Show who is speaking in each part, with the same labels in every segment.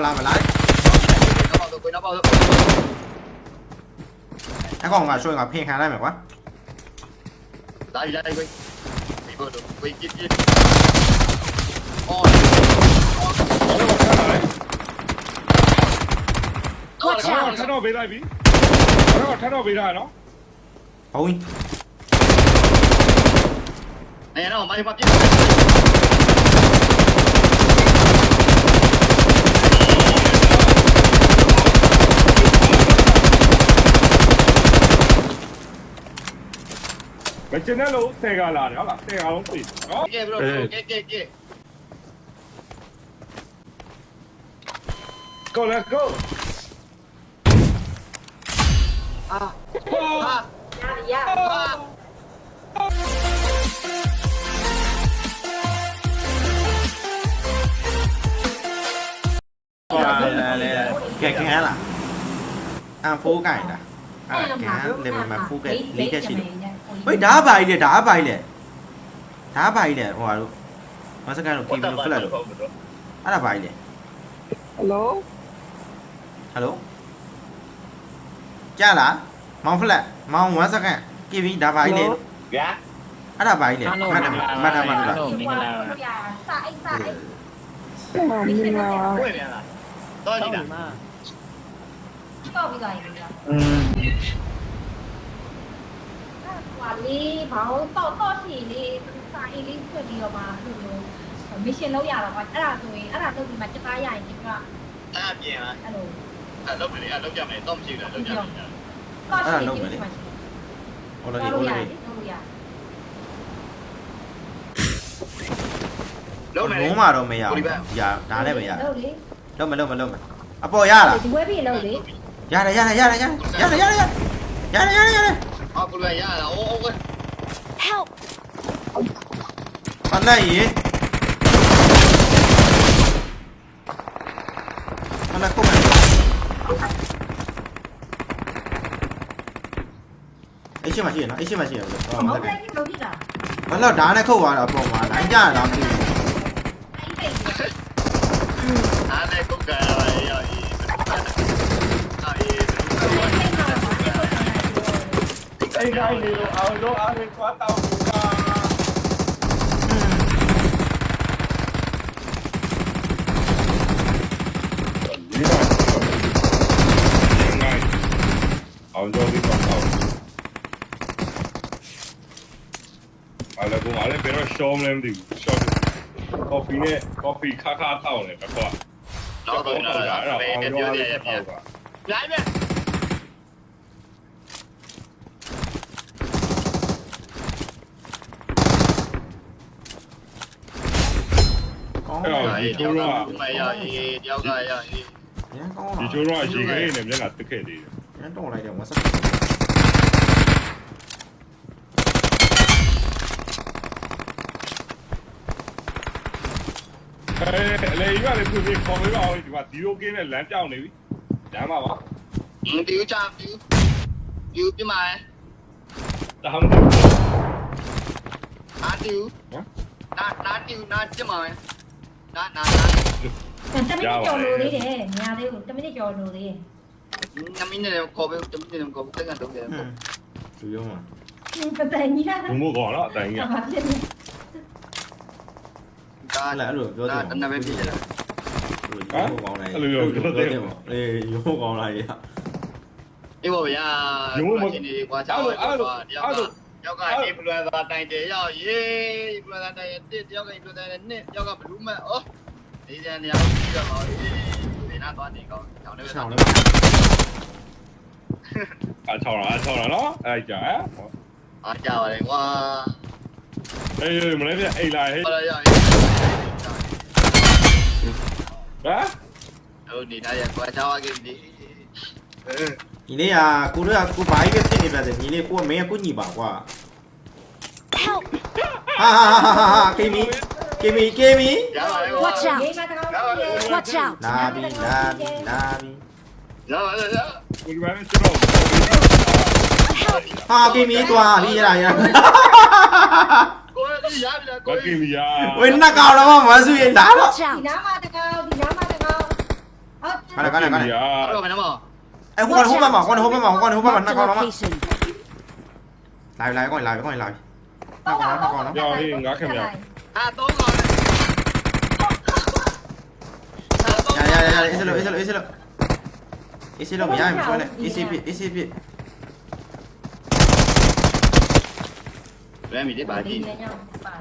Speaker 1: làm
Speaker 2: phải lái nó bao rồi quên nó bao rồi nó còn là xuôi ngọc
Speaker 1: hiên hà đây mày quá tại đây quên bị bơ được quên chết chết
Speaker 3: Watch out!
Speaker 4: 18 बेरा भी 18 बेरा है ना Ôi.
Speaker 2: Này nó mày
Speaker 1: bắt chết. မ
Speaker 4: ကျင်တဲ့လို့ဆယ်ကလာတယ်ဟုတ်လားဆယ်ကလုံးပြီနော်
Speaker 1: ကဲဘရိုကဲကဲကဲ
Speaker 4: go let's go
Speaker 1: အာ
Speaker 4: Yeah.
Speaker 1: လဲ
Speaker 5: လဲแก
Speaker 2: แค่ล่ะอ่ะฟูไก่ล่ะอ่ะแกเลยมันมาฟูไก่นี่แค่ชิล Make ဝေးဒါဘာကြီးလေဒါဘာကြီးလေဒါဘာကြီးလေဟိုဟာတို့မစကန်တို့ကီဘီလို့ဖလက်လို့အဲ့ဒါဘာကြီးလေ
Speaker 4: hello
Speaker 2: ဟယ်လိုကြားလားမောင်ဖလက်မောင်1စကန်ကီဘီဒါဘာကြီးလေ
Speaker 1: ဗျာ
Speaker 2: အဲ့ဒါဘာကြီးလေမတ်မတ်မတ်လား
Speaker 5: မင်္ဂလာပါစာအိတ်စာအိတ်
Speaker 4: မင်္ဂလာပါ
Speaker 1: ကိုပြန်လာတော့ဒီလား
Speaker 5: တော့ပြီးသွားပြီလား ဟွာလေးဘာလို့တော့တော့စီလေးစာအိတ်လေးဖွင့်ပြီးတော့မှသူ့လိုမစ်ရှင်လုပ်ရတော့ကွာအဲ့ဒါဆိုရင်အဲ့ဒါလုပ်ပြီးမှတက်သားရရင်ဒီက
Speaker 1: အဲ့ပြင်လာ
Speaker 5: အဲ့လို
Speaker 1: အဲ့လုပ်ပြီအဲ့လုပ်ကြမယ်တော့မရှိဘူးလားလုပ်ကြမယ်
Speaker 5: တော့စီလေးဒီမှာ
Speaker 2: ဟိုလေ
Speaker 5: လုပ်
Speaker 2: ဟို
Speaker 5: ရ
Speaker 2: လေ
Speaker 5: လုပ်ရ
Speaker 1: လုံးမယ်
Speaker 2: လုံးမတော့မရဘူး။ရာဒါနဲ့ပဲရ
Speaker 5: လုပ်လေ။
Speaker 2: လုံးမလုံးမလုံးမ။အပေါ်ရလား
Speaker 5: ဒီဝဲပြီးလုပ်လေ။
Speaker 2: ရတယ်ရတယ်ရတယ်ရတယ်ရတယ်ရတယ်ရတယ်ရတယ်
Speaker 3: Help!
Speaker 2: Bắn này gì? Bắn này không phải ấy chứ
Speaker 5: mà
Speaker 2: chỉ
Speaker 5: nó ấy
Speaker 2: chứ
Speaker 5: mà chỉ
Speaker 2: được rồi
Speaker 5: mà cái bắn là đá
Speaker 2: này không vào bỏ mà đánh ra là đá thì đá này không cần 应该有好
Speaker 5: 多阿
Speaker 1: 里刮到一个好多地方到了
Speaker 4: 完了不完了别说小门的咖啡呢咖啡咔咔倒了然后然后然后然后然后来一遍 ရှောင်းကော်ဖီနဲ့ကော်ဖီခါခါတောင်းတယ်ကွာ
Speaker 1: တော့တော့တော့အဲ့ဒါပဲပြောရရပြလိုက်မယ်။
Speaker 2: ကောင်းတယ်
Speaker 1: အေးတယောက်ကမရအေးတယောက်ကရအေး။
Speaker 2: ရန်ကောင်း
Speaker 4: ဒီ
Speaker 2: လား
Speaker 4: ချိုးတော့ရေခဲနဲ့မျက်နှာတက်ခဲ့သေးတယ်။
Speaker 2: ရန်တော့လိုက်တယ်ဝက်ဆက်
Speaker 4: အဲအလေကြီးကလည်းသူပြီးခေါ်ပေးပါဦးဒီမှာဒီလိုကင်းနဲ့လမ်းပြောင်းနေပြီလမ်းပါပါ
Speaker 1: ဒီဦးချာဒီဒီပြမလဲ
Speaker 4: ဒါမှမဟုတ်
Speaker 1: အာတီဦးနာနာတီဦးနာပြမလဲ နာနာနာ
Speaker 5: တမင်းကြော်လို့လေးတယ်ညာလေးကိုတမင်းကြော်လို့လေး
Speaker 1: နမင်းနဲ့ခေါ်ပေးတမင်းနဲ့ခေါ်ပေးတက်ကတော့တယ်။
Speaker 2: ဟွန်း။သူရုံးမှာ
Speaker 5: ပတန်ကြီးလား
Speaker 4: ဘုံမို့ကောနော်အတိုင်းကြီး
Speaker 5: ဘာဖြစ်လဲ
Speaker 1: ဒါ။
Speaker 2: အဲ့လိုပြော
Speaker 1: ဒါ
Speaker 2: တယ်
Speaker 1: တနပဲပြကြလား။
Speaker 2: ရုံးကောင်းလိုက်။အေးရုံးကောင်းလိုက်ရ။
Speaker 1: အေးဘောဗျာဒီကွာချောင်းကွာတယောက်က ယောက်ကဒီပလွယ်သာတိုင်တယ်ရောက်ရေးပလွယ်သာတိုင်တစ်တယောက်ကပလွယ်သာနဲ့နှစ်တယောက်ကဘလူးမတ်ဩဒီတန်တရားပြီးတော့အေးဒီနာသွားနေကောင်းချောင်းလည်းပဲ
Speaker 2: ဆောင်း
Speaker 1: ဆောင်း
Speaker 2: လဲ
Speaker 4: အချောင်းလားအချောင်းလားနော်အဲ့ကြာဟ
Speaker 1: အားကြပါလေကွာ
Speaker 4: အေးမလေးပြအိတ်လာဟဲ့
Speaker 1: ဟောရရ
Speaker 4: ဟမ်
Speaker 1: ဟုတ်နေတာရကွာချောင်းအကိဒီအဲ
Speaker 2: ညီလေးอ่ะကိုတို့อ่ะကိုဘာကြီးပဲဖြစ်နေပြတယ်ညီလေးကိုကမင်းကကိုညီပါကွာဟာဟာဟာဟာကေမီကေမီကေမီ
Speaker 3: Watch out Watch out
Speaker 2: လာပြီလာပြီလာပြီဟာကေမီตัวพี่
Speaker 1: ยะยะเว้ย
Speaker 4: นักกา
Speaker 2: วแล้วมาสุยินด่าတော့
Speaker 3: Watch out
Speaker 5: ဒီနားမှာတကော
Speaker 2: က်
Speaker 1: ဒီနားမှာ
Speaker 2: တကောက်ဟုတ်တယ် ကားနဲ့ကားနဲ့ကားနဲ့ Hello,
Speaker 3: madam.
Speaker 2: ကောင်
Speaker 3: a
Speaker 2: တော့မှာ
Speaker 3: location.
Speaker 2: လာလာကောင်းလာကောင်းလာနှစ်ကောင်နှစ်ကောင်နော်
Speaker 1: အာတော့ကောင်းတယ်
Speaker 2: ရရရအေးစလို့အေးစလို့အေးစလို့အေးစလို့မရရင်မဆွဲနဲ့အေးစီပြအေးစီပြ
Speaker 1: ဘယ်မီဒီပါကြည့်
Speaker 5: နေညောင်းပါ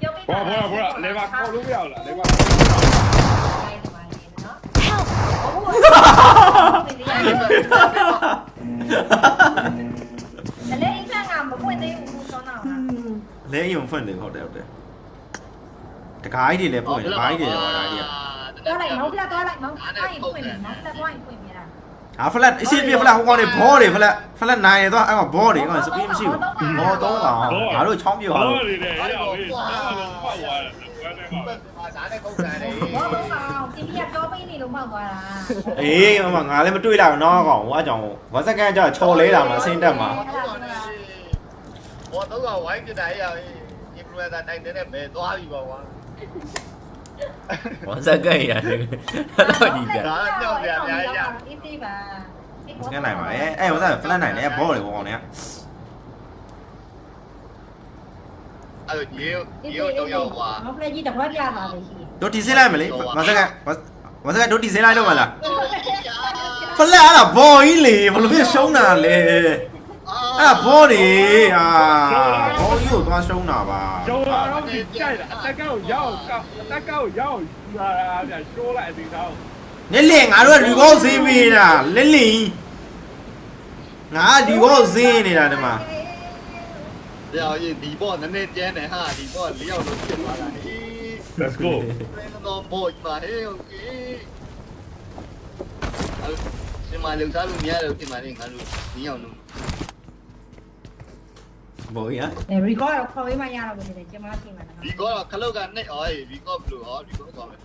Speaker 5: ပြောပြ
Speaker 4: ဘောဘောဘောလေဘာခေါ်လို့မရလားလေဘာ
Speaker 5: တိုင်းပါနေနော်
Speaker 3: Help!
Speaker 5: အလေးအင်းကမပွင့်သေးဘူးဆောင်းတော့
Speaker 2: လဲယုံဖွင့်တယ်ဟုတ်တယ်ဟုတ်တယ်တကားကြီးတွေလည်းပွင့်တကားကြီးတွေလည်းပါတာကြီး
Speaker 5: တော့လိုက်မောင်းပြတော့လိုက်မောင်းတိုင်းပွင့်နေမောင်းပြတော့ပွင့်ပြတာ
Speaker 2: ဟာဖလက်အစီပြဖလက်ဟိုကောင်တွေဘောတွေဖလက်ဖလက်နိုင်ရတော့အဲ့ကောင်ဘောတွေကောင်စပီးမရှိဘူးဘောသုံးကောင်ငါတို့ချောင်းပြပါ
Speaker 4: ဘော
Speaker 2: လို့
Speaker 4: နေတယ်အဲ့ဒါလေးဆောင်းလို့ပေါက်သွားတယ်ဘယ်နဲ့ပါ
Speaker 1: ဘာသာနဲ့ကုန်တယ်လေ
Speaker 5: ဘောလုံးအောင်ဒီပြပြောပေးနေလို့ မောက်သွားတာ
Speaker 2: အေးမမငါလည်းမတွေ့လာဘူးနော်ကောင်ဟိုအကြောင်းဝက်စကန်ကျချော်လဲတာမှာဆင်းတက်မှာ
Speaker 1: ဘောတော့ဝိုင်းကြတဲ့ရအင်ဖလူအန်ဆာတိုင်တဲ့ဘယ်သွားပြီပေါ့ကွာ
Speaker 2: ဝက်စကန်ရတယ်အဲ့တော့ကြီးပြ
Speaker 5: အေးသေးပါ
Speaker 2: ငါနိုင်ပါရဲ့အဲ့ဝက်စကန်ဖလက်နိုင်တယ်ဘောတွေဘောကောင်တွေက
Speaker 1: အဲ့တော့ရေရေတော့ရောက်ကွာ
Speaker 5: မောင်းပြကြီးတခွက်ပြပါလေရှိ
Speaker 2: တို့ဒီစင်းလိုက်မလေးဝက်စကန် ဝက်စကန်တို့ဒီစင်းလိုက်တော့မလားဖလက်အဲ့ဒါဘောကြီးလေဘယ်လိုဖြစ်ရှုံးတာလဲအဲ့ဒါဘောတွေဟာဘောကြီးကိုသွားရှုံးတာပါ
Speaker 4: ကျော်တော့ဒီကြိုက်တာအတက်ကောက်ရောက်အတက်ကောက်ရောက်လာတာဗျရှိုးလိုက်အဒီတော့
Speaker 2: နစ်လင်ငါတို့ကဒီဘောဈေးပေးတာလက်လင်ငါဒီဘောဈေးနေတာဒီမှာ
Speaker 1: ရောရေဒီဘောနည်းနည်းကျန်းတယ်ဟာဒီဘောလေးယောက်လို့ဖြစ်သွားတာဟေး
Speaker 4: let's go
Speaker 1: ဘယ်တော့ဘော Let's go. No boy, ma hey, okay. အဲ့ဒီမှာလုံစားလို့မရတော့ဒီမှာနေငါတို့နင်းအောင်လို့
Speaker 2: Bộ ý á.
Speaker 5: အဲ record တော့ခေါ်ပေးမှရတော့ဘူးလေကျွန်မပြင်မှာနော်
Speaker 1: ဒီကောခလုတ်ကနဲ့အော်ရေဒီကောဘလို့ဟောဒီကောကောမယ်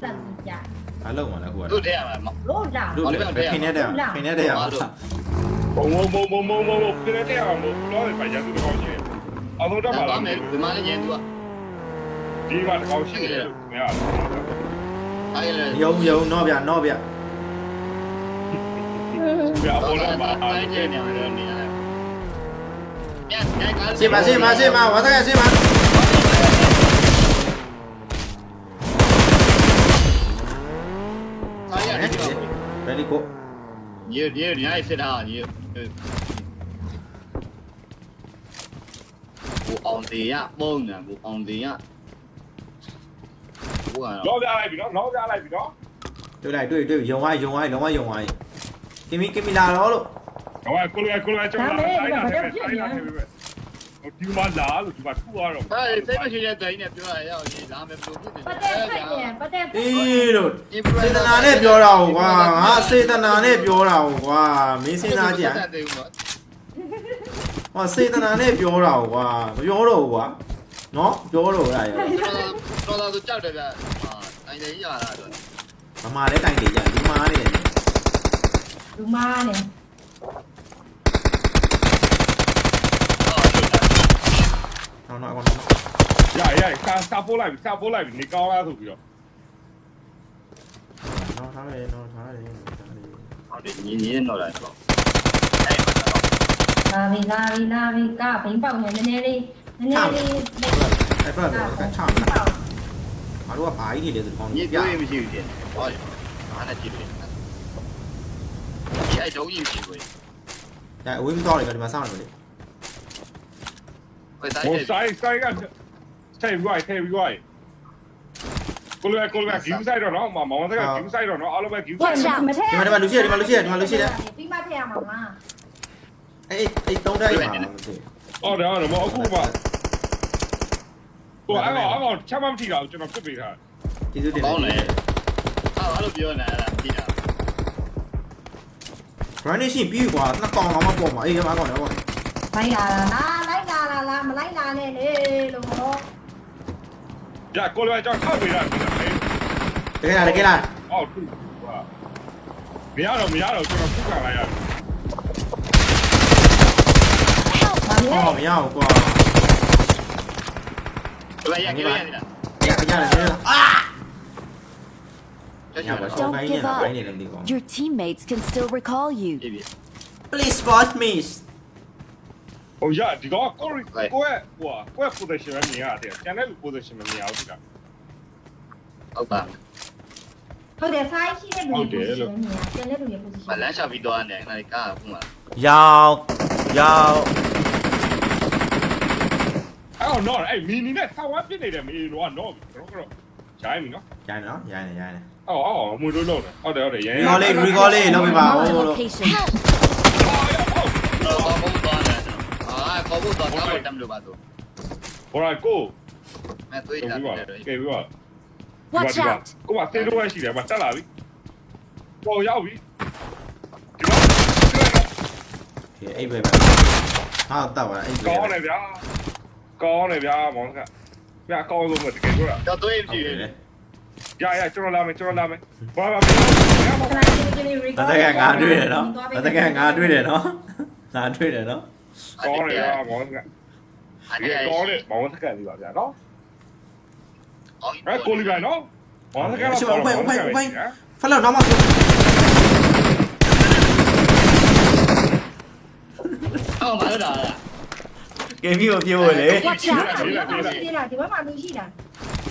Speaker 5: စက်ကြ
Speaker 2: Á lộn mà nó của
Speaker 1: တို့ nó. တဲ့ရမှာမ
Speaker 5: လို့လာ
Speaker 2: Đút Ờ, để, đúng rồi, để. pin hết đây à? Pin hết đây
Speaker 4: à? Ờ, được. Bố bố bố bố bố bố bố cái này thế à bố nó phải giải quyết được không nhỉ?
Speaker 1: Ông không တော့
Speaker 4: đáp
Speaker 1: ပါ bảo
Speaker 4: လား là
Speaker 1: မယ်ဒီမှာလည်းရင်သူက
Speaker 4: ဒီမှာတော့ရှိတယ်မရဘူး
Speaker 1: အဲ့လေ
Speaker 2: ယုံယုံတော့ဗျာတော့ဗျာ
Speaker 4: ပြပေါ်လာပါ
Speaker 1: အဲ့ကျနေတယ်နေရတယ်ညညက
Speaker 2: ရှင်းပါရှင်းပါရှင်းပါဝါသကရှင်းပါ
Speaker 1: အားရတယ်
Speaker 2: ဘယ်လီကို
Speaker 1: ရေရေညအိစစ်တာရေကိုအောင်တေရပုံညာကိုအောင်တေရ ဟိုကတော့
Speaker 4: တော့ပြလိုက်ပြီနော်တော့ပြလိုက်ပြီနော်
Speaker 2: တွေ့လိုက်တွေ့တွေ့ယုံဝိုင်းယုံဝိုင်းလုံးဝယုံဝိုင်းကင်မီကင်မီလာတော့လို့
Speaker 4: ဟိုကကိုလိုကိုလိုကျော်လာတိုင်းတာတယ်တိုင်းတာတယ်ဒီမှာလာလို့ဒီမှာထူသွားတော့
Speaker 1: အဲ့စိတ်မရှိတဲ့တိုင်းနဲ့ပြောရရောက်ရေလာမယ်ဘလို့ဖြစ်တယ်
Speaker 5: ပတ်တဲ့ဖက်ရင်ပတ်တဲ့
Speaker 2: အေးလို့စေတနာနဲ့ပြောတာဟိုကွာငါစေတနာနဲ့ပြောတာဟိုကွာမင်းစဉ်းစားကြည့်ဟောစေတနာနဲ့ပြောတာဟိုကွာမပြောတော့ဘူးကွာ နော်ပြောတော့ရရ
Speaker 1: တော်တော်ကြောက်တယ်ဗျာတိုင်းတိုင်းရတာတော့
Speaker 2: ဗမာလည်းတိုင်တယ်ကြဒီမားနေ
Speaker 5: လူမားနေ
Speaker 2: နော်နော်ကော
Speaker 4: ရရစာစာပိုးလိုက်စာပိုးလိုက်နေကောင်းလားဆိုပြီးတော့
Speaker 2: နော်ထားတယ်နော်ထားတယ်ထားတယ်
Speaker 1: ဟုတ်တယ်ညီညီတော့လာတော့အဲ့မှာတော့
Speaker 5: လာပြီလာပြီလာပြီကဘိန်းပေါက်နေနည်းနည်းလေး နည်းနည်းလေး
Speaker 2: အဲ့ဖက်ကတော့ချမ်းလာငါတို့ကဘာကြီးတွေလဲဆိုတော့
Speaker 1: ညီ
Speaker 2: ပြ
Speaker 1: ပြောရင်မရှိဘူးတဲ့ဟုတ်တယ်အားနဲ့ကြည့်တယ်ဒီအဲ့တော့ရင်ရှိဘူး
Speaker 2: ဒါအဝေးမတော်တယ်ကဒီမှာစောင့်နေတယ်
Speaker 1: ဘယ်တိုင်း
Speaker 4: ဟို
Speaker 1: လဲ
Speaker 4: ဆိုင်ဆိုင်ကဆိုင်ရိုက်ဆိုင်ရိုက်ကိုလိုကိုလိုဂင်းဆိုင်တော့နော်မောင်မောင်ဆိုင်ကဂင်းဆိုင်တော့နော်အားလုံးပဲဂင်းဆိုင်
Speaker 5: မထည့်
Speaker 2: ဒီမှာဒီမှာလူရှိတယ်ဒီမှာလူရှိတယ်ဒီမှာလူရှိတယ်
Speaker 5: ပြီးမှထည့်ရမှာလား
Speaker 2: အေးအေးတုံးတဲ့အိမ်မှာ
Speaker 4: အော်ဒါတော့မအခုမှ ဟိုအဲ့ကောင်အဲ့ကောင်ချက်မှမထီတာကျွန်တော်ပြစ်ပေးထား
Speaker 2: ကျေးဇူးတင်
Speaker 1: ကောင်း
Speaker 2: တ
Speaker 1: တယ်
Speaker 2: ယ်
Speaker 1: အားအားလို့ပြောနေတာလားကြည့်တာ
Speaker 2: Granny ရှိပြီးကွာနှစ်ကောင်တော့မပေါ်မှာအေးကမကောင်တော့
Speaker 5: လိုက်လာလားလိုက်လာလားလားမလိုက်လာနဲ့လေလို့ဟော
Speaker 4: ရကိုလိုကျွန်တော်ထောက်ပေးတာပြီ
Speaker 2: တကယ်လားတကယ်လား
Speaker 4: အော်သူမရတော့မရတော့ကျွန်တော်ခုခံလိုက်ရတယ်
Speaker 5: ဘာလဲ
Speaker 2: ဟောမရဘူးကွာ
Speaker 1: ဘယ်ရရရနေတာ
Speaker 2: ရရတယ်အာ
Speaker 1: က
Speaker 2: ညာပါရှောင်းပိုင်းနေတာပိုင်းနေတယ်မသိဘူး
Speaker 3: Your teammates can still recall you.
Speaker 1: ပြပြ
Speaker 2: Please spot me
Speaker 4: ဟိုရဒီတော့ကိုရီကိုရဲ့ဟိုကိုရဲ့ position ပဲမြင်ရတယ်ကျန်တဲ့လူ position မမြင်အောင်ဒီက
Speaker 1: ဟုတ်ပါ
Speaker 5: ဟုတ်တယ်ဆိုင်ရှိ
Speaker 4: အဲ့တော့တော့အဲ့မီနီနဲ့ဆောင်းဝပြစ်နေတယ်မီလောကတော့တော့တော့ဂျိုင်းမီနော်
Speaker 2: ရိုင်းနော်ရိုင်းနေရိုင်းနေ
Speaker 4: အော်အော်မွေလို့လို့ဟုတ်တယ်ဟုတ်တယ်ရန်
Speaker 2: recall လေး recall လေးလုပ်ပြပါဦး
Speaker 3: Marked a
Speaker 2: လို့
Speaker 3: location.
Speaker 1: တော့ဘောဘူးတော့နေအာဘောဘူးတော့ကားပေါ်တမ်းလို့ပါတော့
Speaker 4: ဘောရာကို
Speaker 1: မဲ့သွေး
Speaker 4: ကဲ
Speaker 1: တာ
Speaker 4: ပြီးပါ
Speaker 1: တယ်
Speaker 4: ကဲပြီးပါ
Speaker 3: Watch out!
Speaker 4: ကိုမသေးလို့ရရှိတယ်မတက်လာပြီပေါ်ရောက်ပြီဒီမှာ
Speaker 2: ဒီအိတ်ပဲပဲဟာတော့ပါအိတ်ပဲ
Speaker 4: ကောင်းတယ်ဗျာ ကောင်းတယ်ဗျာမောင်ကဗျာကောင်းလို့မတကယ်ပြောတာ
Speaker 1: တော့သွေး
Speaker 2: ဟုတ်
Speaker 1: ကြည့်
Speaker 2: တယ်လေ
Speaker 4: ရရကျွန်တော်လာမယ်ကျွန်တော်လာမယ်ဘာဘာ
Speaker 5: ခဏချင်းချင်း recall
Speaker 2: တကယ်ငါတွေ့တယ်နော်တကယ်ငါတွေ့တယ်နော်ငါတွေ့တယ်နော်
Speaker 4: ကောင်းတယ်ဗျာမောင်က
Speaker 1: အဲ့
Speaker 4: ဒီကောင်းတယ်မောင်စကန်ပြီပါဗျာနော်
Speaker 1: အော်
Speaker 4: အဲ့ကိုလီကနော်မောင်စကန်တော့
Speaker 2: ဖလောက်နောက်မှဆို
Speaker 1: အော်မလာတာ
Speaker 2: ဂိမ်းကြီးကိုပြေးဖို့လေ
Speaker 3: Watch out!
Speaker 5: ဒီမှာရှိသေးတာဒီဘက်မှာလူရှိတာ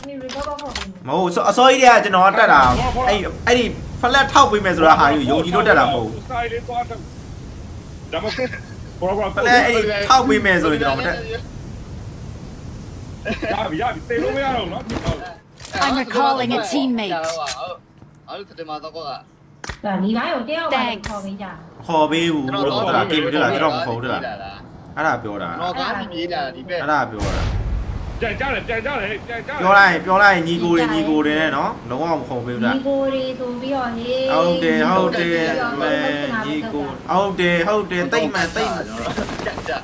Speaker 5: ဒီ recall တော့ဟုတ်ပြီ
Speaker 2: မဟုတ်အစောကြီးတည်းကကျွန်တော်တက်တာအဲ့အဲ့ဒီဖလက်ထောက်ပေးမယ်ဆိုတာဟာယူယုံကြည်လို့တက်တာမဟုတ်ဘူး
Speaker 4: စတိုင်လေးသွားတော့ဒါမှဘောဘော
Speaker 2: ဖလက်အဲ့ဒီထောက်ပေးမယ်ဆိုရင်ကျွန်တော်မတက်
Speaker 4: ရပြီရပြီတေလို့မရတော့နော်
Speaker 3: I'm recalling a teammate.
Speaker 1: အဲ့ဒါတည်းမှာတော့က
Speaker 5: ဒါဒီဘိုင်းကိုတယောက်ပါခေါ်ပေးကြ
Speaker 2: ခေါ်ပေးဘူးလို့ဟုတ်လားဂိမ်းမတွေ့လားကျွန်တော်မခေါ်ဘူးလား အဲ့ဒါပြောတာ
Speaker 1: တော့ကားပြေးတာဒီဘက်
Speaker 2: အဲ့ဒါပြောတာ
Speaker 4: ပြန်ကြတယ်ပြန်ကြတယ်ပြန်ကြ
Speaker 2: ပြောလိုက်ပြောလိုက်ညီကိုတွေညီကိုတွေနဲ့နော်လုံးဝမခေါ်ပေးဘူးလား
Speaker 5: ဒီကိုရီဆိုပြီးတော့ဟေး
Speaker 2: ဟုတ်တယ်ဟုတ်တယ်မဲညီကိုဟုတ်တယ်ဟုတ်တယ်တိတ်မှန်တိတ်မှန်
Speaker 1: ကြက်ကြက်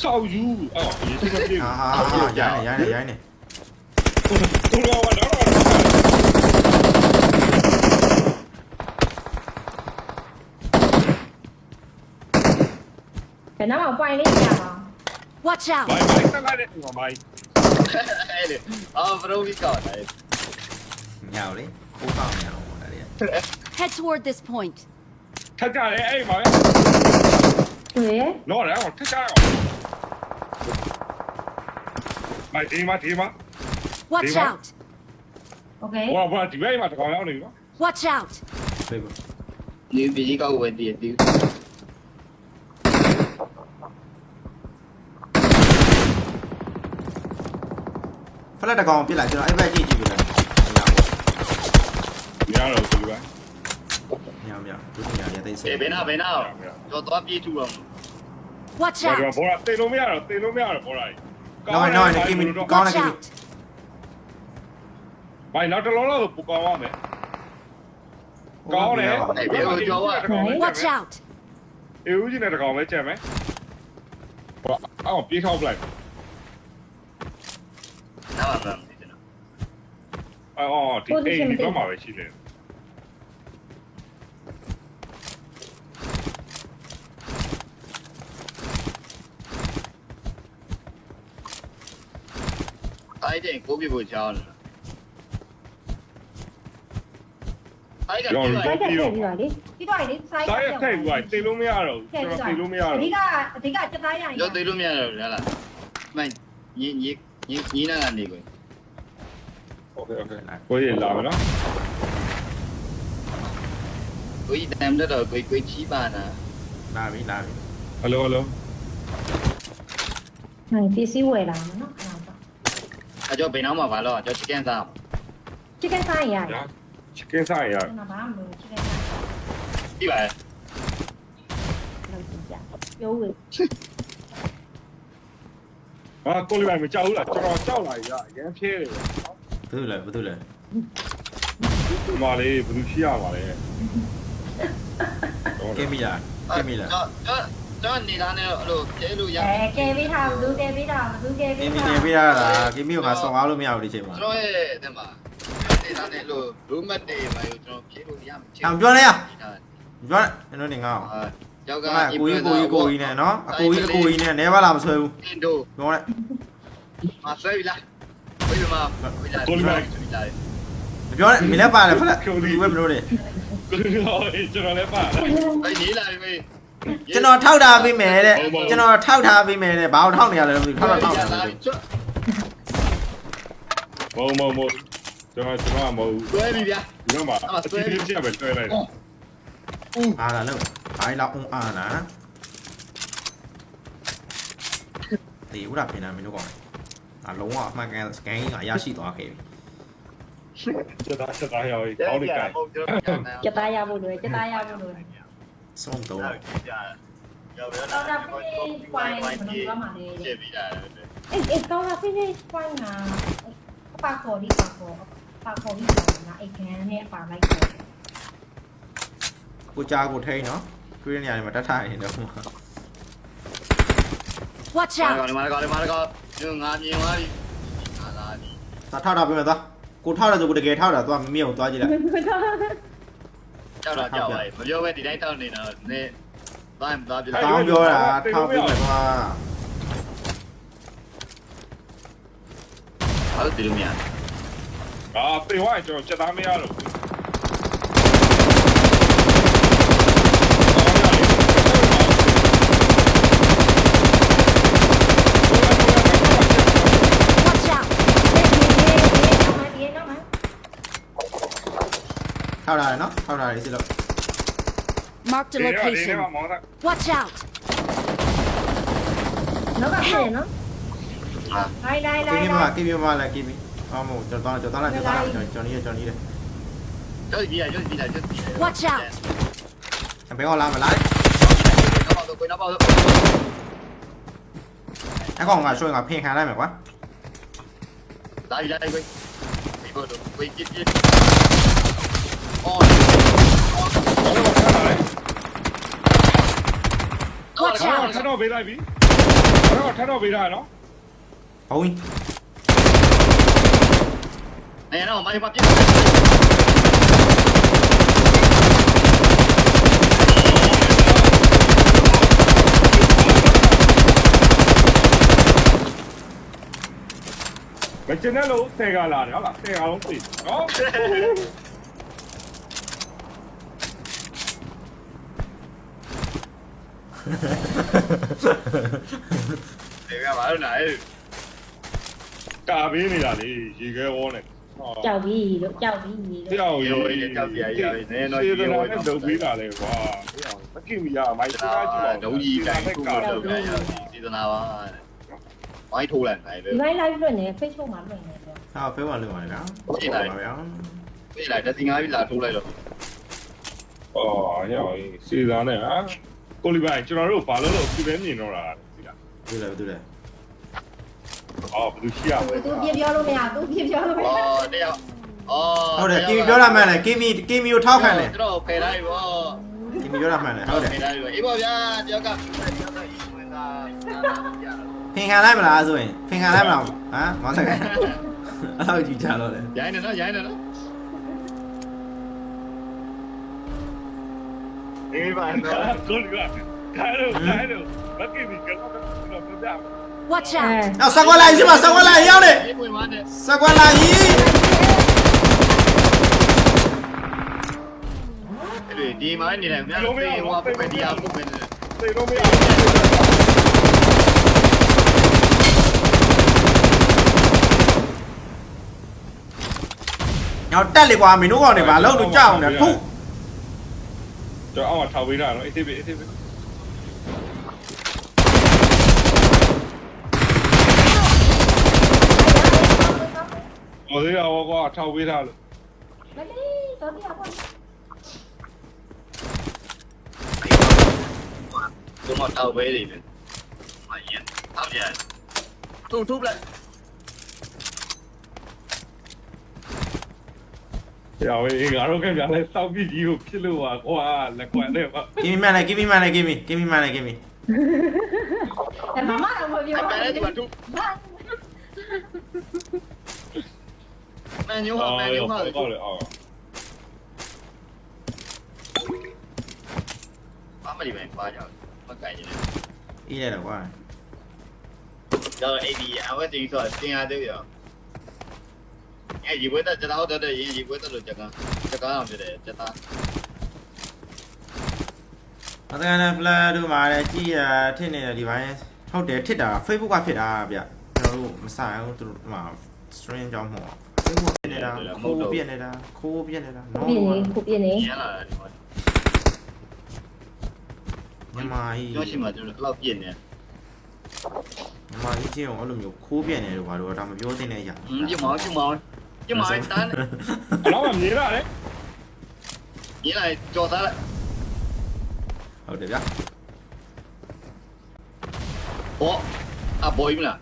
Speaker 4: ဆောက်ယူအော်ရေးစပ်ပြေ
Speaker 2: ဟာဟာဟာရိုင်းနေရိုင်းနေရိုင်းနေ
Speaker 4: သူတော်ကတော့
Speaker 5: ဘယ်တော့မှ point လေးပြပါ
Speaker 3: Watch out!
Speaker 4: ဘိုင်ဘိုင်တက်လာတဲ့ဟိုဘိုင်
Speaker 1: အဲ့လေအော်ဘရိုဝီကောက်တယ်
Speaker 2: ညောင်လေကိုကောင်းညောင်အဲ့ဒီ
Speaker 3: Head toward this point.
Speaker 4: ထက်ကြတယ်အဲ့မှာ
Speaker 5: တွေ့ရ
Speaker 4: နော်လည်းထက်ကြအောင်မိုင်ဒီမှာဒီမှာ
Speaker 3: Watch
Speaker 4: Diva.
Speaker 3: out!
Speaker 5: โอเค
Speaker 4: ဘောဘောဒီဘက်မှာတကောင်ရောက်နေပြီနော်
Speaker 3: Watch out!
Speaker 2: ဖေးဖို့
Speaker 1: ဒီပြည်ကောက်ဝယ်တည်တည်
Speaker 2: လက်တကောင်ပြစ်လိုက်ကျွန်တော်အဲ့ဘက်ကြည့်ကြည့်ပြလိုက်
Speaker 4: မရတော့ဘူးဒီဘက်
Speaker 2: ညောင်ညောင်ဒုတိယရတဲ့စိ
Speaker 1: အေးဘယ်နာဘယ်နာတော့တော့ပြေးထူအောင်
Speaker 3: Watch
Speaker 4: ဘော
Speaker 3: out!
Speaker 4: ဘောတေလို့မရတော့တေလို့မရတော့ဘောလိုက်
Speaker 2: နော်နော်နေကိမကောင်းနေ
Speaker 3: Watch
Speaker 2: ကိမ
Speaker 3: out!
Speaker 4: ဘိုင်နောက်တလုံးတော့ပူကောင်းရမယ်ကောင်းတယ်
Speaker 3: Watch out!
Speaker 4: အေဦးကြီးနဲ့တကောင်ပဲကြက်မယ်ဘောအောင်ပြေးထောက်ပလိုက်
Speaker 1: နားမှာမသိကျွန်တော်
Speaker 4: အော်ဒီအိမ်ဒီဘက်မှာပဲရှိတယ်
Speaker 1: အဲ့တဲ့ကိုပြဖို့ချောင်းတယ်အဲ့က
Speaker 4: ရော
Speaker 5: ဆို
Speaker 4: တော့
Speaker 5: က်တက်
Speaker 4: ပြီး
Speaker 5: ပြီး
Speaker 4: တော့
Speaker 5: တော့လေပြီးတော့လေစိုက်
Speaker 4: စားရထိုက်ဘူးတေလို့မရတော့ဘူးကျွန်တော်တေလို့မရ
Speaker 5: အ
Speaker 4: တော့
Speaker 5: ဓိကအဓိကစက်သားရရင်
Speaker 1: ရောသေးလို့မရတော့လားမင်းညီညီညီညီ 이, 이나나네 이거 okay okay કોઈ
Speaker 2: લાવે ના કોઈ ટાઈમ
Speaker 4: નતો કોઈ કોઈ છી બાના લાવી
Speaker 5: લાવી હલો હલો này PC
Speaker 1: ဝယ်လာမှာနော်အဲ့ဒါပေါ့ આ જો ભઈના માં વાલો જો ચિકન સા chicken
Speaker 5: fry
Speaker 4: ရတယ ચિકન સાય ် યાર
Speaker 5: ကျွန်တော်ဘာမှမလုပ်ဘူး chicken fry
Speaker 1: જી ભાઈ
Speaker 5: လုပ်ကြည့်ကြရုပ်ဝယ်
Speaker 4: ဟာကိုလေးမကြောက်ဘူးလားကျွန်တော်ကြောက်လာရအရင်ဖြဲတယ်
Speaker 2: ဘယ်သူလဲဘယ်သူလဲ
Speaker 4: ဒီမှာလေးဘယ်သူရှိရပါလဲ
Speaker 2: ကိမီလားကိမီလား
Speaker 1: ကျော်ကျော်ကျော်နေလာနေအဲ့လိုကျဲလို့ရ
Speaker 5: အဲကဲပေးထားဘူးကဲပေးထားဘူးကဲ
Speaker 2: ကိ
Speaker 5: ပေး
Speaker 2: မီ
Speaker 5: ထား
Speaker 2: နေပြရတာကိမီကငါဆောင်းအားလို့မရဘူးဒီချိန်မှာ
Speaker 1: ကျွန်တော်ရဲ့အဲ့မှာနေလာနေလို့ room mate တွေမှာကျွန်တော်ဖြေလို့ရမှာ
Speaker 2: အောင်ပြောလိုက်ရပြောကျွန်တော်နေငါအောင်
Speaker 1: ယောက်က
Speaker 2: ကိုကြီးကိုကြီးကိုကြီးနဲ့နော်အကိုကြီးအကိုကြီးနဲ့နဲပါလားမဆွဲဘူး
Speaker 1: အင်ဒို
Speaker 2: ပြောလိုက်
Speaker 1: မဆွဲပြီလားဝေးဒီမှာကိုလာဒီလာ
Speaker 2: မပြောနဲ့မင်းလည်းပါတယ်ဖလက်ဒီဘက်မလို့လေ
Speaker 4: ကိုလိုကျွန်တော်လည်းပါလား
Speaker 1: ဘယ်ရေးလာပြီမေး
Speaker 2: ကျွန်တော်ထောက်ထားပေးမယ်တဲ့ကျွန်တော်ထောက်ထားပေးမယ်တဲ့ဘာလို့ထောက်နေရလဲမသိဘူးထောက်တော့ထောက်တာလေ
Speaker 4: မဟုတ်မဟုတ်မဟုတ်ကျွန်တော်ကျွန်တော်မဟုတ်
Speaker 1: တွဲပြီဗျာ
Speaker 4: ဒီတော့မှာအတီးလေးချက်ပဲတွဲလိုက်တယ်
Speaker 2: အားလာလို့ ဘိုင်းလောက်အောင်အားနာဒီဦးလာပြင်လာမင်းတို့ကောင်အလုံးဝအမှန်ကန်စကန်ကရရှိသွားခဲ့ပြီ
Speaker 4: ချက်သားချက်သားရောက်အောင်းနေကြ
Speaker 5: ကြက်သားရဖို့လိုကြက်သားရဖို့လို
Speaker 2: ဆုံးတော့
Speaker 1: ရောက်ပြီ
Speaker 5: တော့ဒါဖိနေပွိုင်းဘယ်လိုမှမလဲ
Speaker 1: ပြပြီလား
Speaker 5: အေးအေးတော့ဒါဖိနေ ပွိုင်းနာပါခေါ်ဒီပါခေါ်ပါခေါ်ဒီနာအိတ်ခံနဲ့ပါလိုက်တော့
Speaker 2: ကိုကြားကိုထိန်းနော်တွေ့တဲ့နေရာတွေမှာတတ်ထားနေတော့
Speaker 3: Watch
Speaker 1: မာ
Speaker 3: out!
Speaker 1: ကောမာကောမာကောညငါမြင်သွားပြီဟာလာပြီ
Speaker 2: သာထောက်တာပြင်မယ်သွားကိုထောက်တယ်ဆိုကိုတကယ်ထောက်တာသွားမမြင်အောင်သွားကြည့်လိုက်
Speaker 1: ကြောက်တော့ကြောက်ပါမပြောပဲဒီတိုင်းတောက်နေတာနေတိုင်းသွားပြီ
Speaker 2: တောင်းပြောတာထောက်ပြီးမယ်သွား
Speaker 1: ဘာလို့ဒီလိုများ
Speaker 4: အာပေဝိုင်းကျွန်တော်ချက်သားမရတော့
Speaker 3: Watch out!
Speaker 5: ဒီနောက်မှာ
Speaker 2: ထောက်တာလေနော်ထောက်တာလေစစ်လို့
Speaker 3: Marked a
Speaker 4: ဒီနေ့
Speaker 3: location.
Speaker 4: မှာမောင်းတာ
Speaker 3: Watch out!
Speaker 5: နောက်ကဖြစ်နော်လိုက်လိုက်လို
Speaker 2: ကိ
Speaker 5: က်
Speaker 2: မ
Speaker 5: လိုက်
Speaker 2: ကိမမလာကိမအော်မို့ကျွန်တော်ကျွန်တော်လာကျွန်တော်လာကျွန်တော်နီးကျွန်တော်နီးတယ်
Speaker 1: ကျော်ကြီးရကျော်ကြီးလာကျော်ကြီး
Speaker 3: Watch out!
Speaker 2: ဘယ်ဟောလာမလား
Speaker 1: နောက် တော့ကိုနောက်တော့
Speaker 2: အကောင်ကရွှေကဖင်ခံလိုက်မယ်ကွာ
Speaker 1: လာပြီလာပြီဒီဘောတော့ဝေးကြည့်ကြည့်အော်
Speaker 3: Watch
Speaker 4: ထ
Speaker 3: out!
Speaker 4: ပ်တော့ပေးလိုက်ပြီတော့ထပ်တော့ပေးတာနော်
Speaker 2: ဘုံကြီး
Speaker 1: နေတော့မိုင်းပါပြည့်
Speaker 4: မကျင်တဲ့လို့ဆယ်ကလာတယ်ဟုတ်လားဆယ်ကလုံးပြီနော်
Speaker 1: ဒီကဘာလို့လဲ
Speaker 4: ကာပေးနေတာလေရေခဲဝေါနဲ့
Speaker 5: ကြောက်ပြီလို့ကြောက်ပြီလို့
Speaker 4: ကြောက်ရိုးစေတနာနဲ့လုပ်ပေးတာလေကွာမကိမီရမိုင်းစကားကြည့်
Speaker 1: ဒုံကြီးတိုင်းကိုတော့ပြန်ရစီသနာပါဝိုင်းထိုးလိုက်နိုင်လေ
Speaker 5: ဒီဘိုင်း live လွတ်နေ Facebook မှာလွတ်နေတယ်
Speaker 2: ဟာဖဲပါလို့ပါလေဗျာ
Speaker 1: ပြေးလိုက်
Speaker 2: ပါဗျာ
Speaker 1: ပြေးလိုက်တတိငါးပြီလာထိုးလိုက်တော့
Speaker 4: အော်ရောစီသားနဲ့ဟာ ကိုလီပိုင်ကျွန်တော်တို့ဘာလို့လို့ဒီပဲမြင်တော့တာစီလား
Speaker 2: တွေ့တယ်တွေ့တယ်
Speaker 4: အော်ဘယ်လိုရှိရမလဲ
Speaker 5: သူပြပြောလို့မရသူပြပြောလို့မရ
Speaker 1: အော်တရားအော်
Speaker 2: ဟုတ်တယ်ကီမီပြောတာမှန်တယ်ကီမီကီမီကိုထောက်ခံတယ်
Speaker 1: ကျွန်တော်ဖယ်လိုက်ဗော
Speaker 2: ကီမီပြောတာမှန်တယ်ဟုတ်တယ်
Speaker 1: ဖယ်လိုက်ဗောအေးဗောဗျာတယောက်ကတယောက်ကဤဝင်တာကြာ
Speaker 2: ဖင်ခံလိုက်မလားဆိုရင်ဖင်ခံလိုက်မလားဟမ်မောင်စကန်အဲ့လိုကြည့်ကြတော့လေ
Speaker 1: ရိုင်းနေနော်ရိုင်းနေနော်ဒီမှာနော်
Speaker 4: ကိုလီပိုင်ခိုင်းလို့ခိုင်းလို့မကိမီကတော့တော့ပြပြ
Speaker 3: Watch
Speaker 5: အဲ
Speaker 3: out!
Speaker 2: အော်စကွက်လိုက်ရှိမှာစကွက်လိုက်ရောက်နေ
Speaker 1: ဒီဝင်သွားတယ်
Speaker 2: စကွက်လိုက်ကြီး
Speaker 1: အဲ့ဒီဒီမိုင်းနေတယ်မြန်ပြေး ဟောပဲတရားပုတ်ပဲနေတယ်
Speaker 4: သိတော့မရ
Speaker 2: ညောက်တက်လေကွာမင်းတို့ကောင်တွေဘာလို့လို့ကြောက်နေထု
Speaker 4: ကျွန်တော်အောက်ထောက်ပေးတာနော်အေးသေးပြီအေးသေးပြီဟိုသေးရောကွာထောက်ပေးတာလို့
Speaker 5: မလေးတော့ပြပါ
Speaker 1: ဘုမတောက်ပဲနေတယ်မယင်တောက်ရတူတူပလက်
Speaker 4: ရောအေးငါတို့ကပြန်လဲစောက်ပြီးကြီးကိုဖြစ်လို့ပါကွာလက်ကွာနဲ့ပါ
Speaker 2: ကီမီမှန်တယ်ကီမီမှန်တယ်ကီမီကီမီမှန်တယ်ကီမီ
Speaker 5: အဲမမတော့မပြော
Speaker 1: အဲ့ဒါဒီမှာတူမန်ညိုဟာမန်ညိုဟာ
Speaker 4: ဟုတ်လေအော်
Speaker 1: ဘာမလီပဲပါကြမကင်နေ
Speaker 2: အေးရတယ်ကွာ
Speaker 1: တော့အဲ့ဒီအဝတ်တင်ဆိုတင်ရသေးရော အဲရေပွဲတက်ကျတာဟုတ်တယ်ရင်ရေပွဲတက်လို့ကြက်ကန်းကြက်ကန်းအောင်ဖြစ်တယ်ကြက်သား
Speaker 2: အတကန်နဲ့ flash တို့မှာလည်းကြည့်ရထစ်နေတယ်ဒီပိုင်းဟုတ်တယ်ထစ်တာ Facebook ကဖြစ်တာဗျကျွန်တော်တို့မဆိုင်ဘူးသူတို့ဟို stream ကြောင်းမဟုတ် Facebook ဖြစ်နေတာခိုးပြက်နေတာခိုးပြက်နေတာ no
Speaker 5: ပြင်းနေခုပြင်းနေ
Speaker 1: ရလာတယ်ဒီမှာ
Speaker 2: မြန်မာကြီး
Speaker 1: ပြောရှိမှကျွန်တော်တော့ပြည့်နေ
Speaker 2: မြန်မာကြီးချင်းအောင်အဲ့လိုမျိုးခိုးပြက်နေတယ်ဘာလို့ဒါမပြောသင့်တဲ့အရာ
Speaker 1: 嗯，一毛一毛 ပြမလို
Speaker 4: က်တန်းအလောင်းကမြေရတယ်
Speaker 1: မြေလိုက်ကြော်သားလိုက်
Speaker 2: ဟုတ်တယ်ဗျာ
Speaker 1: ဟောအဘိုးမလား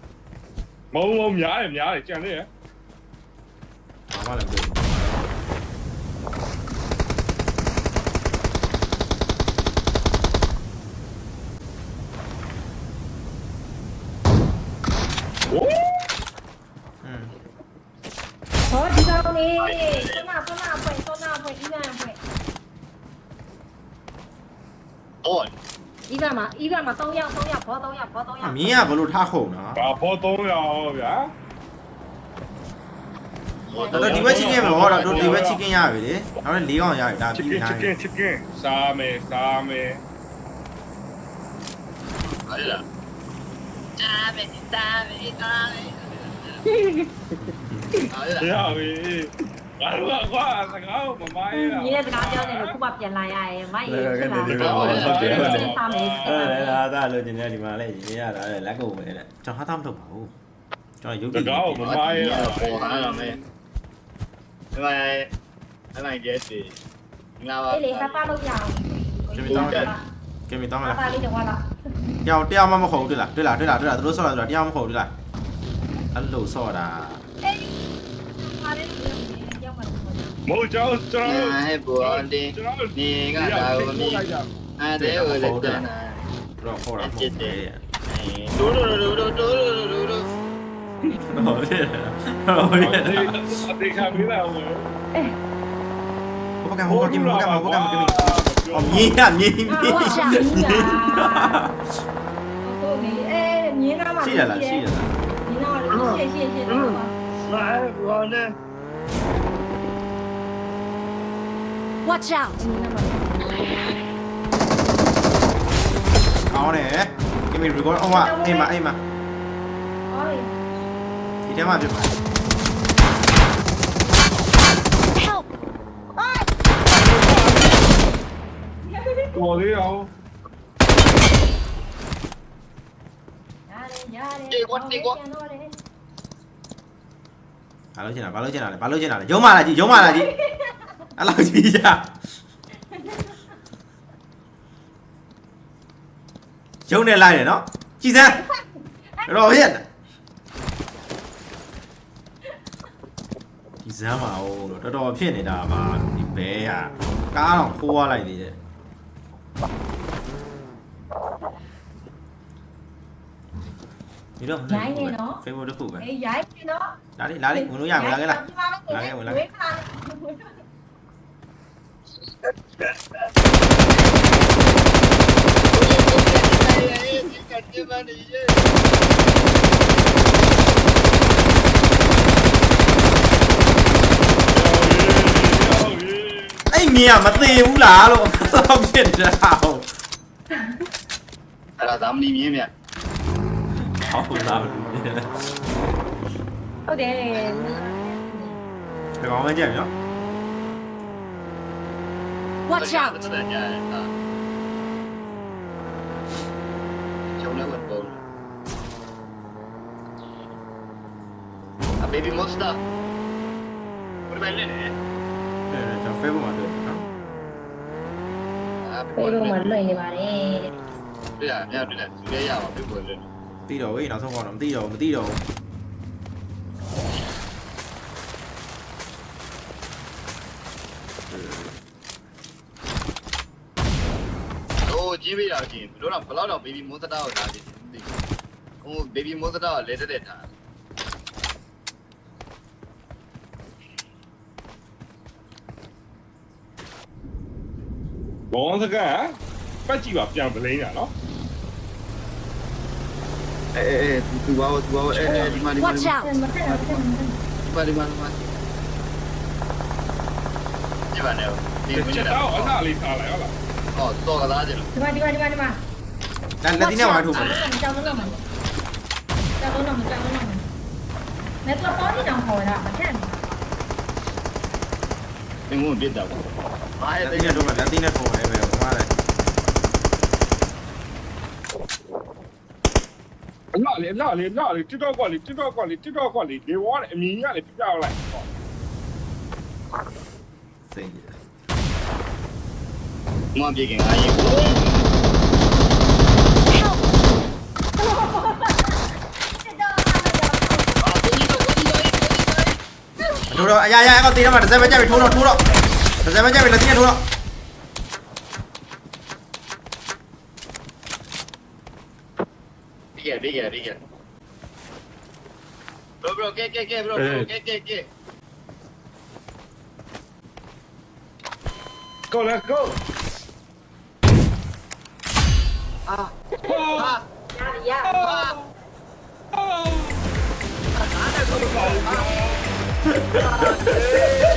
Speaker 4: မုံမုံများတယ်များတယ်ကြံနေရ
Speaker 2: မှာ
Speaker 5: 3ယောက်3ယောက်ဘော3ယောက်ဘော3ယောက်
Speaker 2: အမင်းကဘလို့ထားခုံနော်
Speaker 4: ဘာဘော300ဗျာ
Speaker 1: တော်
Speaker 2: တော်ဒီဘက်ချစ်ကင်းမဟုတ်တော့တော်ဒီဘက်ချစ်ကင်းရပြီလေနောက်လည်း၄កောင်ရပြီဒါ
Speaker 4: ချစ်
Speaker 2: ပြီး
Speaker 4: ကင်းချနားစ်ကရင်းချစ်ကင်းစားမယ်စားမယ်
Speaker 1: ဟုတ်လားတားမယ်တားမယ်တားမ
Speaker 4: ယ်
Speaker 1: ဟုတ်လားရ
Speaker 4: ပြီ ငါတို့ကကွာစကားကိုမမိုင်းရ
Speaker 5: ဘူး။ဒီရက်စကားပြောနေလို့ခုမှပြန်လာရရဲ့မိုက်ရေဖြစ်လာတယ်။
Speaker 2: ဟုတ်တယ်ဟုတ်တယ်ဟုတ်တယ်။အဲ့ဒါသာလို့ကျင်နေဒီမှာလည်းရေးရတာလေလက်ကုန်ပဲလေ။ကျွန်တော်ဟာသားမထုတ်ပါဘူး။ကျွန်တော်ရုပ်တည်စ
Speaker 4: ကားကိုမမိုင်းရ
Speaker 1: ဘူး။ပေါ်လာရမယ်။အဲ့ဒါအဲ့ဒါကျဲစီငါပါ။
Speaker 5: အေးလေဖဖလုပ်ရအောင်။
Speaker 2: ကျမတောင်းလာ။ကျမတောင်းလာ။
Speaker 5: ဖဖလေးတော့လာ။
Speaker 2: ကြောက်တရားမမဟုတ်ဘူးတွေ့လား။တွေ့လားတွေ့လားတွေ့လားသူတို့ဆော့လာဆိုတာတရားမဟုတ်ဘူးတွေ့လား။အဲ့လိုဆော့တာ။
Speaker 5: မဟုတ်ကြော
Speaker 4: င်းကျွန်တော်
Speaker 1: တို့ဟဲ့ဘောတ
Speaker 4: င်နေ
Speaker 1: ကဒါကိုနေအဲတဲ့ကိုလက်တန်း
Speaker 2: တော့ခေါ်တာမဟုတ်ဘူး
Speaker 1: ဒိုးဒိုးဒိုးဒိုးဒိုးဒိုးဒိုး
Speaker 2: ဟုတ်တယ်ဟုတ်တယ်
Speaker 4: အတေခါမိလာဘူး
Speaker 2: ဘောကဘောကကိဘောကဘောကကိအမြင်ရမြင်မြင်
Speaker 5: မြင်ဟုတ်ပြီအဲမြင်နာမှာ
Speaker 2: ရှိရလားရှိရလား
Speaker 5: မြင်နာမှာရှိရှိရှိရှိ
Speaker 1: လာဘောနဲ့
Speaker 3: Watch out.
Speaker 2: เอาเนี่ยเกมมีรีโกนเอาวะအိမ်မှာအိမ်မှာ
Speaker 5: Ôi,
Speaker 2: ဒီထဲမှာဖြစ်ပါတယ်
Speaker 3: Help.
Speaker 4: တော်သေးအောင်
Speaker 5: dale, dale. Llegó, no, llegó. ella no, eh.
Speaker 2: ဘာလို့ကျင်တာဘာလို့ကျင်တာလဲဘာလို့ကျင်တာလဲရုံးမလာကြီးရုံးမလာကြီး đã làm gì này lại chi ra rồi hiện chi ra mà ô nó đo phiền mà đi về à. Cá nó khua lại thì đi đâu? Giải nghe nó. Phải mua đứa phụ muốn nó. Giảng là cái này ไอ้เมี
Speaker 5: ยมาตีมุ
Speaker 2: กหลาลงต้องเปลี่ยนดาวအဲ့ဒါ
Speaker 5: ဒါမနီမြင်းမြတ်เอา
Speaker 1: ดาวเนี่ยဟုတ်တ
Speaker 2: ယ် ไป
Speaker 5: มองไม่
Speaker 2: เจ็บเนาะ
Speaker 3: Watch out!
Speaker 1: to that guy. Uh, Jonah and Bone. Baby monster. What about Lenny?
Speaker 2: じゃあフェブまでな。Ah, ဖေး
Speaker 1: before
Speaker 5: ပုံ Lenny. မှာလွင့်နေပါတယ်
Speaker 1: Yeah, yeah, do that. Yeah, yeah, before Lenny.
Speaker 2: သိတော့ဝေးနောက်ဆုံးကောင်းတော့မသိတော့ဘူးမသိတော့
Speaker 1: ဘူး တော့တော့ baby မိုးသတားကိုလာပြီဟို baby မိုးသတားကလဲတက်တက်ထား
Speaker 4: ဘောစကားပတ်ကြည့်ပါပြန်ပလိန်းတာနော်
Speaker 1: အဲအဲသူဘာသူဘာအဲဒီမှာဒီမှာဒီ
Speaker 3: Watch
Speaker 5: မှာ out! ဒီမှာ
Speaker 1: ဒီမှာဒီမှာဒီမှာနေဒီ
Speaker 4: ချက်တော့အနာလေးထားလိုက်ဟုတ်လား
Speaker 1: ဟောတော့ကစားကြတယ်
Speaker 5: ဒီမှာဒီမှာဒီမှာဒီမှာ
Speaker 2: လက်လက်တီးနဲ့ဝိုင်းထုတ်ပါ
Speaker 5: ကြောင်လုံးမှာကြောင်လုံးမှာကြောင်လုံးမှာမဲ့တော့ပေါ်နေတော့ခေါ်တာမထက်ဘူး
Speaker 1: သင်ကုန်ပြစ်တော့ဘာ
Speaker 2: လက်
Speaker 1: ရဲ့
Speaker 2: တီးနဲ့ထုတ်ပါလက်တီးနဲ့ထုတ်ပါပဲဟွာတယ်
Speaker 4: အလားလေအလားလေအလားလေ TikTok ကလေ TikTok ကလေ TikTok ကလေဒီဝါအမြင်ကြီးကလေပြပြလိုက်
Speaker 2: စိတ်ကြီး
Speaker 1: ငွားပြေခင်အားရင်ကို
Speaker 3: Help!
Speaker 5: စစ်တော့
Speaker 1: အာကိုကြီးတော့ကိုကြီးတော့ကိုကြီး တော့
Speaker 2: ထိုးတော့အရာရာကောတီးတော့မှတစ်စက်ပဲကြက်ပြီထိုးတော့ထိုးတော့တစ်စက်ပဲကြက်ပြီလက်တီးနဲ့ထိုးတော့
Speaker 1: ဒီကဒီကဒီက bro bro ကဲကဲကဲ bro bro ကဲကဲကဲ
Speaker 4: Go let's go
Speaker 1: အာ
Speaker 4: ဟော
Speaker 1: အာ
Speaker 5: ရရ
Speaker 1: အာ
Speaker 4: ဟော
Speaker 1: အားနဲ့ကို Adeus.